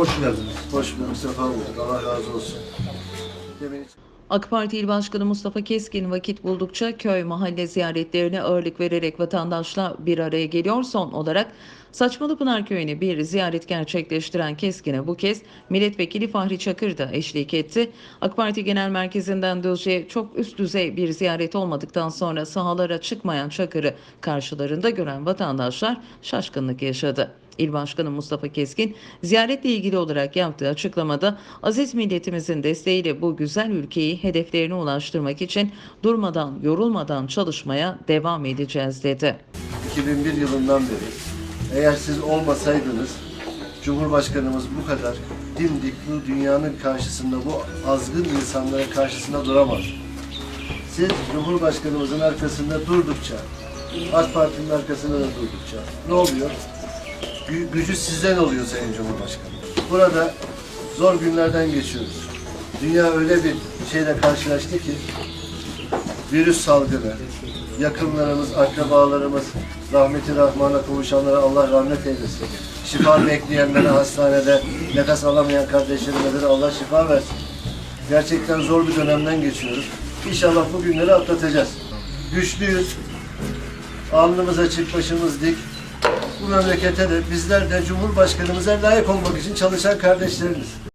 Hoş geldiniz. Hoş bulduk, sefa bulduk. Allah razı olsun. AK Parti İl Başkanı Mustafa Keskin vakit buldukça köy mahalle ziyaretlerine ağırlık vererek vatandaşla bir araya geliyor. Son olarak Saçmalıpınar Köyü'ne bir ziyaret gerçekleştiren Keskin'e bu kez Milletvekili Fahri Çakır da eşlik etti. AK Parti Genel Merkezi'nden Düzce'ye çok üst düzey bir ziyaret olmadıktan sonra sahalara çıkmayan Çakır'ı karşılarında gören vatandaşlar şaşkınlık yaşadı. İl Başkanı Mustafa Keskin ziyaretle ilgili olarak yaptığı açıklamada aziz milletimizin desteğiyle bu güzel ülkeyi hedeflerine ulaştırmak için durmadan yorulmadan çalışmaya devam edeceğiz dedi. 2001 yılından beri eğer siz olmasaydınız Cumhurbaşkanımız bu kadar dimdik bu dünyanın karşısında bu azgın insanların karşısında duramaz. Siz Cumhurbaşkanımızın arkasında durdukça, AK Parti'nin arkasında da durdukça ne oluyor? Gü- gücü sizden oluyor Sayın Cumhurbaşkanı. Burada zor günlerden geçiyoruz. Dünya öyle bir şeyle karşılaştı ki virüs salgını, yakınlarımız, akrabalarımız, rahmeti rahmana kavuşanlara Allah rahmet eylesin. Şifa bekleyenlere hastanede, nefes alamayan kardeşlerimize de Allah şifa versin. Gerçekten zor bir dönemden geçiyoruz. İnşallah bu günleri atlatacağız. Güçlüyüz. Alnımız açık, başımız dik. Bu memlekete de bizler de Cumhurbaşkanımıza layık olmak için çalışan kardeşlerimiz.